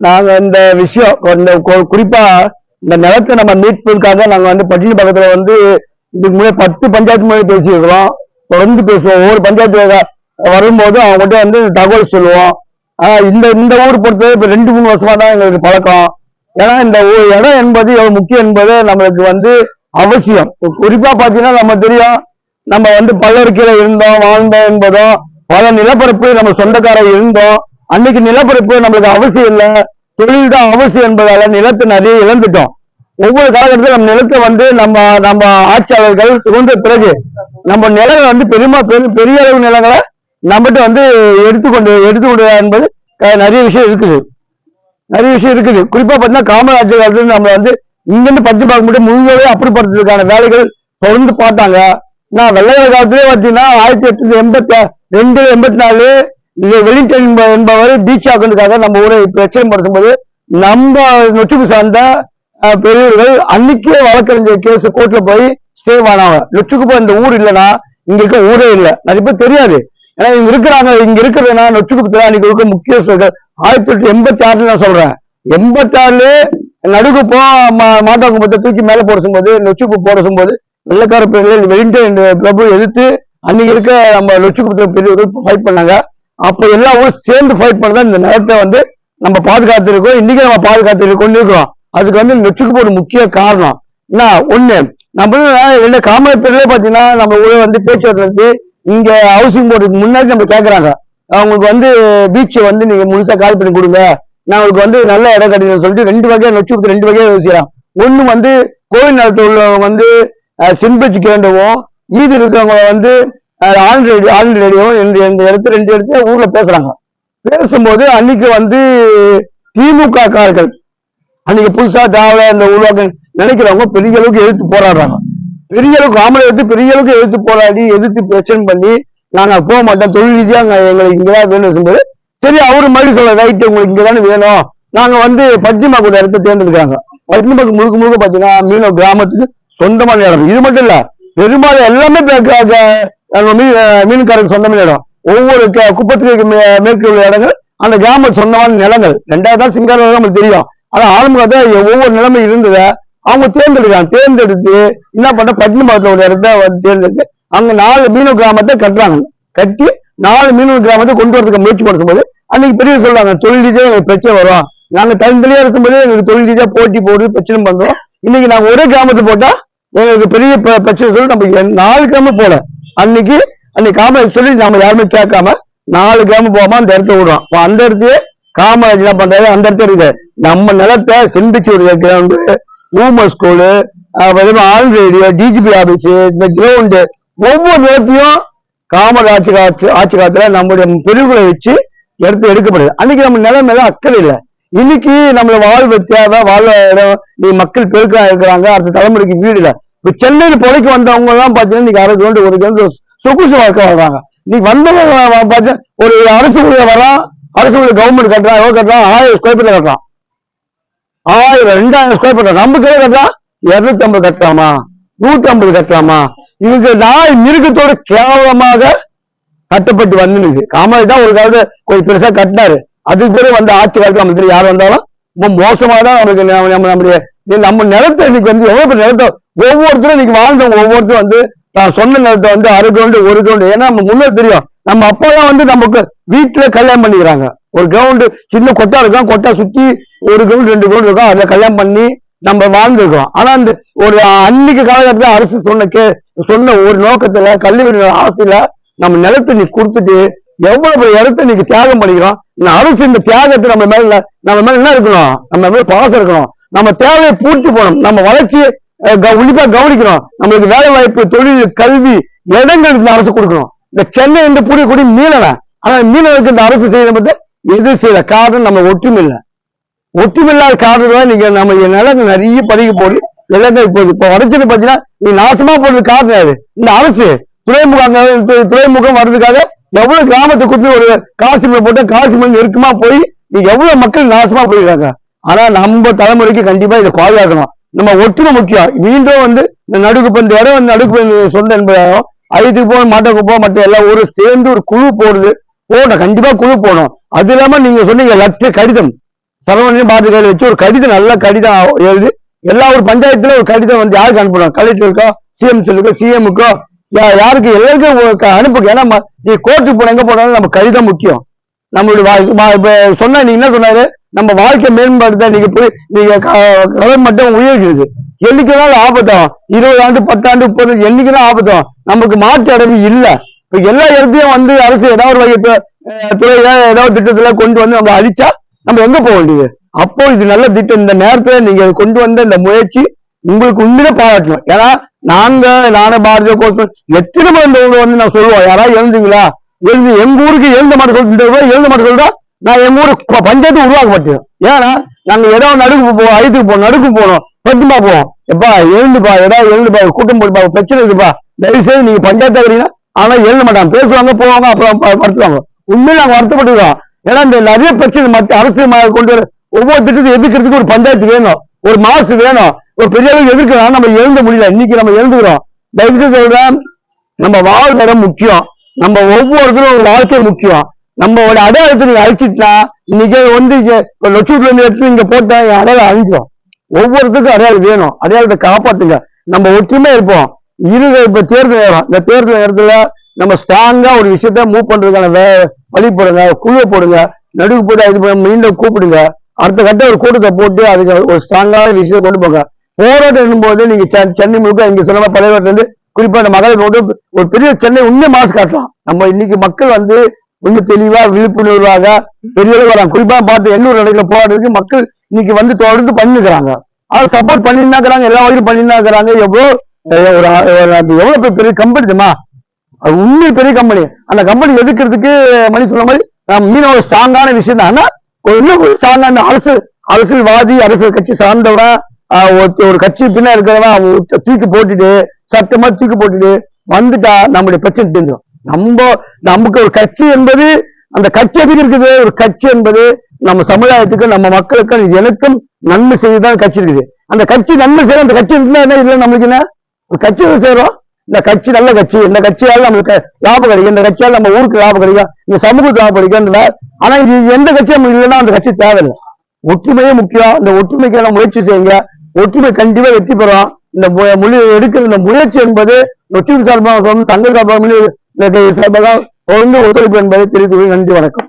நாங்க இந்த விஷயம் இந்த குறிப்பா இந்த நிலத்தை நம்ம மீட்பதற்காக நாங்க வந்து பட்டினி பக்கத்துல வந்து இதுக்கு முன்னாடி பத்து பஞ்சாயத்து முன்னாடி பேசியிருக்கிறோம். தொடர்ந்து பேசுவோம். ஒவ்வொரு பஞ்சாயத்து வரும்போது அவங்ககிட்ட வந்து தகவல் சொல்லுவோம். ஆஹ் இந்த இந்த ஊர் பொறுத்தவரை இப்ப ரெண்டு மூணு வருஷமா தான் எங்களுக்கு பழக்கம். ஏன்னா இந்த இடம் என்பது எவ்வளவு முக்கியம் என்பது நம்மளுக்கு வந்து அவசியம். குறிப்பா பாத்தீங்கன்னா நம்ம தெரியும் நம்ம வந்து பல்லருக்கையில இருந்தோம் வாழ்ந்தோம் என்பதும் பல நிலப்பரப்பு நம்ம சொந்தக்காரர் இருந்தோம். அன்னைக்கு நிலப்பரப்பு நம்மளுக்கு அவசியம் இல்லை. தொழில் தான் அவசியம் என்பதால நிலத்தை நிறைய இழந்துட்டோம். ஒவ்வொரு காலகட்டத்தில் நம்ம நிலத்தை வந்து நம்ம நம்ம ஆட்சியாளர்கள் சுதந்திர பிறகு நம்ம நிலங்களை வந்து பெருமா பெரிய அளவு நிலங்களை நம்மகிட்ட வந்து எடுத்துக்கொண்டு எடுத்துக்கொண்டு என்பது நிறைய விஷயம் இருக்குது. நிறைய விஷயம் இருக்குது. குறிப்பா பார்த்தீங்கன்னா காமராஜர் காலத்துல நம்ம வந்து இங்கிருந்து பஞ்சு பார்க்க முடியும். முழுவதே அப்புறப்படுத்துறதுக்கான வேலைகள் தொடர்ந்து பார்த்தாங்க. நான் வெள்ளையர் காலத்திலே பார்த்தீங்கன்னா ஆயிரத்தி எட்நூத்தி எண்பத்தி ரெண்டு எண்பத்தி நாலு வெலிங்டன் என்பவர் பீச் ஆக்குறதுக்காக நம்ம ஊரை பிரச்சனை படுத்தும் போது நம்ம நொச்சுக்கு சார்ந்த பெரியவர்கள் அன்னைக்கே வழக்கறிஞர் கேஸ் கோர்ட்ல போய் ஸ்டே வாங்கினாங்க நொச்சுக்கு இந்த ஊர் இல்லைன்னா இங்க இருக்க ஊரே இல்லை. நிறைய பேர் தெரியாது. ஏன்னா இங்க இருக்கிறாங்க இங்க இருக்கிறதுனா நொச்சுக்கு அன்னைக்கு இருக்க முக்கிய சொற்கள் ஆயிரத்தி தொள்ளாயிரத்தி எண்பத்தி ஆறுல நான் சொல்றேன். எண்பத்தி ஆறுல நடுக்கு போ மாட்டாக்குப்பத்தை தூக்கி மேல போட போது நொச்சுக்கு போட போது வெள்ளக்கார பெண்கள் வெலிங்டன் பிரபு எதிர்த்து அன்னைக்கு இருக்க நம்ம நொச்சுக்குப்பத்தை பெரியவர்கள் ஃபைட் பண்ணாங்க. அப்ப எல்லா ஊரும் சேர்ந்து ஃபைட் பண்ணதான் இந்த நிலத்தை வந்து நம்ம பாதுகாத்து இருக்கோம் இன்னைக்கு நம்ம பாதுகாத்து கொண்டு இருக்கிறோம் அதுக்கு வந்து நொச்சுக்கு ஒரு முக்கிய காரணம். என்ன? ஒண்ணு நம்ம ரெண்டு காமராஜர்ல பாத்தீங்கன்னா நம்ம ஊரை வந்து பேச்சுவார்த்தை வந்து இங்க ஹவுசிங் போர்டுக்கு முன்னாடி நம்ம கேட்கறாங்க அவங்களுக்கு வந்து பீச் வந்து நீங்க முழுசா கால் பண்ணி கொடுங்க. நான் உங்களுக்கு வந்து நல்ல இடம் கிடைக்குன்னு சொல்லிட்டு ரெண்டு வகையா நொச்சு ரெண்டு வகையா யோசிக்கிறான். ஒண்ணு வந்து கோவில் நிலத்தில் உள்ளவங்க வந்து சிம்பிச்சு கேண்டவும் மீதி இருக்கிறவங்க வந்து ஆல்ரெடி ஆல்ரெடியும் இந்த இந்த இடத்துல ரெண்டு இடத்துல ஊர்ல பேசுறாங்க. பேசும்போது அன்னைக்கு வந்து திமுக காரர்கள் அன்னைக்கு புதுசா திராவிட இந்த உருவாக்க நினைக்கிறவங்க பெரிய அளவுக்கு எதிர்த்து போராடுறாங்க. பெரிய அளவுக்கு ஆமலை எடுத்து பெரிய அளவுக்கு எதிர்த்து போராடி எதிர்த்து பிரச்சனை பண்ணி நாங்க போக மாட்டோம் தொழில் ரீதியா அங்க எங்களுக்கு இங்கதான் வேணும் சொல்லும்போது சரி அவரு மாதிரி சொல்ல ரைட்டு உங்களுக்கு இங்கதானே வேணும். நாங்க வந்து பட்டிமா கூட இடத்த தேர்ந்தெடுக்கிறாங்க. பட்டினமாக்கு முழுக்க முழுக்க பாத்தீங்கன்னா மீனவ கிராமத்துக்கு சொந்தமான இடம் இது மட்டும் இல்ல பெரும்பாலும் எல்லாமே பே- மீன் மீன்காரருக்கு சொந்தமான இடம். ஒவ்வொரு க- குப்பத்துக்கு மே- மேற்கு உள்ள இடங்கள் அந்த கிராம சொந்தமான நிலங்கள். ரெண்டாவது தான் சிங்காரம் நமக்கு தெரியும். ஆனா ஆரம்ப ஒவ்வொரு நிலைமை இருந்ததை அவங்க தேர்ந்தெடுக்கிறாங்க. தேர்ந்தெடுத்து என்ன பண்ண பட்டினமாவட்டத்தில் ஒரு இடத்த தேர்ந்தெடுத்து அங்க நாலு மீனவ கிராமத்தை கட்டுறாங்க. கட்டி நாலு மீனவ கிராமத்தை கொண்டு வரதுக்கு முயற்சி பண்ணும்போது அன்னைக்கு பெரிய சொல்றாங்க தொழில் ரீதியா எங்களுக்கு பிரச்சனை வரும். நாங்க தனித்தனியா இருக்கும்போது எங்களுக்கு தொழில் ரீதியா போட்டி போட்டு பிரச்சனை பண்றோம் இன்னைக்கு நாங்க ஒரே கிராமத்தை போட்டா எங்களுக்கு பெரிய பிரச்சனை சொல்லி நம்ம நாலு கிராமம் போல. அன்னைக்கு அன்னைக்கு காமராஜ் சொல்லி நாம யாருமே கேட்காம நாலு கிராமம் போகாம அந்த இடத்த விடுறோம். அந்த இடத்தையே காமராஜ் என்ன பண்றாரு அந்த இடத்துல இருக்கு நம்ம நிலத்தை செம்பிச்சூர் ground Umar school all radio DGP office இந்த கிரவுண்டு ஒவ்வொரு நிலத்தையும் காமராஜ் ஆட்சி ஆட்சி காலத்துல நம்முடைய பிரிவுகளை வச்சு எடுத்து எடுக்கப்படுது. அன்னைக்கு நம்ம நிலம் மேல அக்கறை இல்லை. இன்னைக்கு நம்மள வாழ்வு தேவை வாழ இடம் நீ மக்கள் பெருக்கா இருக்கிறாங்க அடுத்த தலைமுறைக்கு வீடு இல்லை. இப்ப சென்னையில பொழைக்கு வந்தவங்க எல்லாம் பாத்தீங்கன்னா இன்னைக்கு அரை கிலோமீட்டர் ஒரு கிலோமீட்டர் சொகுசு வாழ்க்கை வர்றாங்க நீ வந்தவங்க பார்த்தா ஒரு அரசு ஊழிய வரான் அரசு ஊழிய கவர்மெண்ட் கட்டுறான் எவ்வளோ கட்டுறான்? ஆயிரம் ஸ்கொயர் ஃபீட்ல கட்டுறான். ஆயிரம் ரெண்டாயிரம் ஸ்கொயர் ஃபீட் நம்ம கையில கட்டலாம் இருநூத்தி ஐம்பது கட்டலாமா நூத்தி ஐம்பது கட்டலாமா இதுக்கு நாய் மிருகத்தோட கேவலமாக கட்டப்பட்டு வந்துருக்கு காமராஜ் தான் ஒரு காலத்து கொஞ்சம் பெருசா கட்டினாரு. அதுக்கு பிறகு வந்த ஆட்சி காலத்துல நம்ம யார் வந்தாலும் ரொம்ப மோசமா தான் நம்ம நம்ம நம்முடைய நம்ம நிலத்தை இன்னைக்கு வந்து எவ்வளவு பெரிய நிலத்தை ஒவ்வொருத்தரும் இன்னைக்கு வாழ்ந்தவங்க ஒவ்வொருத்தரும் வந்து நான் சொன்ன நிலத்தை வந்து அரை கிரவுண்டு ஒரு கிரவுண்டு ஏன்னா நம்ம முன்னே தெரியும் நம்ம அப்பெல்லாம் வந்து நமக்கு வீட்டுல கல்யாணம் பண்ணிக்கிறாங்க. ஒரு கிரவுண்டு சின்ன கொட்டா இருக்கும். கொட்டா சுத்தி ஒரு கிரவுண்ட் ரெண்டு கிரவுண்ட் இருக்கும். அதுல கல்யாணம் பண்ணி நம்ம வாழ்ந்துருக்கோம் ஆனா அந்த ஒரு அன்னைக்கு காலகட்டத்துல அரசு சொன்ன கே சொன்ன ஒரு நோக்கத்துல கல்வி ஆசையில நம்ம நிலத்தை நீ கொடுத்துட்டு எவ்வளவு இடத்த நீங்க தியாகம் பண்ணிக்கிறோம். இந்த அரசு இந்த தியாகத்தை நம்ம மேல நம்ம மேல என்ன இருக்கணும்? நம்ம மேல பாசம் இருக்கணும். நம்ம தேவையை பூர்த்தி போகணும் நம்ம வளர்ச்சியை உன்னிப்பா கவனிக்கணும். நம்மளுக்கு வேலை வாய்ப்பு தொழில் கல்வி இடங்கள் இந்த அரசு கொடுக்கணும். இந்த சென்னை என்று புரியக்கூடிய மீனவன் ஆனா மீனவருக்கு இந்த அரசு செய்யற பத்தி எது செய்யல? காரணம் நம்ம ஒற்றுமை இல்லை ஒற்றுமில்லாத காரணம் தான் நீங்க நம்ம நிலங்கள் நிறைய பதிவு போடு. நிலங்கள் இப்போ இப்போ வரைச்சது பாத்தீங்கன்னா நீ நாசமா போடுறது காரணம் அது இந்த அரசு. துறைமுகம் துறைமுகம் வர்றதுக்காக எவ்வளவு கிராமத்தை கூட்டி ஒரு காசு மணி போட்டு காசு மணி நெருக்கமா போய் நீ எவ்வளவு மக்கள் நாசமா போயிருக்காங்க ஆனா நம்ம தலைமுறைக்கு கண்டிப்பா இதை பாதுகாக்கணும். நம்ம ஒற்றுமை முக்கியம். மீண்டும் வந்து இந்த நடுக்கு பந்து வர வந்து நடுக்கு பந்து சொந்த என்பதாகும் ஐதுக்கு போக மாட்டோக்கு போக மற்ற எல்லாம் ஊரும் சேர்ந்து ஒரு குழு போடுது. போடணும் கண்டிப்பா குழு போகணும் அது இல்லாம நீங்க சொன்னீங்க லட்ச கடிதம். சரவணையும் பாரதி கையில் வச்சு ஒரு கடிதம் நல்ல கடிதம் எழுதி எல்லா ஒரு பஞ்சாயத்துல ஒரு கடிதம் வந்து யாருக்கு அனுப்பணும்? கலெக்டருக்கோ சிஎம்சிலுக்கோ சிஎம்க்கோ யாருக்கு எல்லாருக்கும் ஒரு அனுப்புங்க. ஏன்னா நீ கோர்ட்டுக்கு போன எங்க போனாலும் நம்ம கடிதம் முக்கியம். நம்மளுடைய சொன்ன நீங்க என்ன சொன்னாரு? நம்ம வாழ்க்கை மேம்படுத்த நீங்க போய் நீங்க கடன் மட்டும் உயர்கிறது. என்னைக்குனாலும் ஆபத்தம். இருபது ஆண்டு பத்தாண்டு முப்பது என்னைக்குதான் ஆபத்தம். நமக்கு மாற்று அடைவு இல்ல. இப்ப எல்லா இடத்தையும் வந்து அரசு ஏதாவது ஒரு வகை துறையில ஏதாவது திட்டத்துல கொண்டு வந்து நம்ம அழிச்சா நம்ம எங்க போக வேண்டியது? அப்போ இது நல்ல திட்டம். இந்த நேரத்துல நீங்க கொண்டு வந்த இந்த முயற்சி உங்களுக்கு உண்மையிலே பாராட்டணும். ஏன்னா நாங்க நானே பாரதிய கோஷம் எத்தனை பேர் இந்த ஊர்ல வந்து நான் சொல்லுவோம்? யாராவது எழுந்தீங்களா எழுந்து எங்க ஊருக்கு எழுந்த மாட்ட இந்த எழுந்த மாட்ட சொல்றா? நான் எங்க ஊருக்கு பஞ்சாயத்து உருவாக்க மாட்டேன். ஏன்னா நாங்க ஏதோ நடுக்கு போவோம் ஐத்துக்கு போவோம் நடுக்கு போனோம். பத்துமா போவோம் எப்பா எழுந்துப்பா ஏதாவது எழுந்துப்பா கூட்டம் போட்டுப்பா பிரச்சனை இருக்குப்பா. தயவு செய்து நீங்க பஞ்சாயத்து வரீங்கன்னா ஆனா எழுத மாட்டாங்க. பேசுவாங்க போவாங்க அப்புறம் ப- உண்மையில நாங்க வருத்தப்பட்டுக்கிறோம் ஏன்னா இந்த நிறைய பிரச்சனை மற்ற அரசு கொண்டு வர ஒவ்வொரு திட்டத்தை எதிர்க்கிறதுக்கு ஒரு பஞ்சாயத்து வேணும். ஒரு மாசு வேணும். ஒரு பெரிய அளவுக்கு எதிர்க்கலாம் நம்ம எழுத முடியல. இன்னைக்கு நம்ம எழுதுகிறோம் தயவு செய்து சொல்றேன் நம்ம வாழ்வரம் முக்கியம். நம்ம ஒவ்வொருத்தரும் ஒரு வாழ்க்கை முக்கியம். நம்மளோட அடையாளத்தை நீங்க அழிச்சிட்டா இன்னைக்கு வந்து லட்சத்துல இருந்து எடுத்து இங்க போட்டா என் அடையாளம் அழிஞ்சிடும் ஒவ்வொருத்தருக்கும் அடையாளம் வேணும். அடையாளத்தை காப்பாத்துங்க. நம்ம ஒற்றுமையா இருப்போம். இரு இப்ப தேர்தல் நேரம். இந்த தேர்தல் நேரத்துல நம்ம ஸ்ட்ராங்கா ஒரு விஷயத்த மூவ் பண்றதுக்கான வே- வழி போடுங்க குழுவை போடுங்க நடுவு போது அது மீண்டும் கூப்பிடுங்க. அடுத்த கட்ட ஒரு கூட்டத்தை போட்டு அதுக்கு ஒரு ஸ்ட்ராங்கான விஷயத்தை கொண்டு போங்க. போராட்டம் என்னும்போது நீங்க செ- சென்னை முழுக்க இங்க சொன்ன பழைய இருந்து குறிப்பா இந்த மகளிர் ஒரு பெரிய சென்னை உண்மை மாசு காட்டலாம். நம்ம இன்னைக்கு மக்கள் வந்து இன்னும் தெளிவா விழிப்புணர்வாக பெரிய அளவு வராங்க குறிப்பா பார்த்து எண்ணூர் நடக்கிற போராட்டத்துக்கு மக்கள் இன்னைக்கு வந்து தொடர்ந்து பண்ணிருக்கிறாங்க அதை சப்போர்ட் பண்ணிருந்தாங்க எல்லா வகையும் பண்ணிருந்தாங்க இருக்கிறாங்க எவ்வளவு ஒரு எவ்வளவு பெரிய- கம்பெனி தெரியுமா? அது உண்மை பெரிய கம்பெனி அந்த கம்பெனி எதிர்க்கிறதுக்கு மணி சொன்ன மாதிரி மீன ஒரு ஸ்ட்ராங்கான விஷயம் தான். ஆனா ஒரு இன்னும் ஒரு ஸ்ட்ராங்கான அரசு அரசியல்வாதி அரசியல் கட்சி சார்ந்தவனா ஒரு கட்சி பின்னா இருக்கிறவன் தூக்கி போட்டுட்டு சட்டமா தூக்கி போட்டுட்டு வந்துட்டா நம்முடைய பிரச்சனை தெரிஞ்சிடும் நம்ம நமக்கு ஒரு கட்சி என்பது அந்த கட்சி எதுக்கு இருக்குது? ஒரு கட்சி என்பது நம்ம சமுதாயத்துக்கு நம்ம மக்களுக்கு எனக்கும் நன்மை செய்துதான் கட்சி இருக்குது. அந்த கட்சி நன்மை செய்யற அந்த கட்சி இருந்தா என்ன இல்லை நம்மளுக்கு என்ன? ஒரு கட்சி செய்யறோம். இந்த கட்சி நல்ல கட்சி. இந்த கட்சியால் நம்மளுக்கு லாபம் கிடைக்கும். இந்த கட்சியால் நம்ம ஊருக்கு லாபம் கிடைக்கும். இந்த சமூகத்துக்கு லாபம் கிடைக்கும். ஆனா இது எந்த கட்சி இல்லைன்னா அந்த கட்சி தேவையில்லை. ஒற்றுமையே முக்கியம். இந்த ஒற்றுமைக்கான முயற்சி செய்யுங்க. ஒற்றுமை கண்டிப்பா வெற்றி பெறும். இந்த மு- எடுக்கிற இந்த முயற்சி என்பது ஒற்றுமை சார்பாக சொல்லணும், சங்க சார்பாக இந்த சார்பாக தொடர்ந்து ஒத்துழைப்பு என்பதை தெரிவித்து நன்றி வணக்கம்.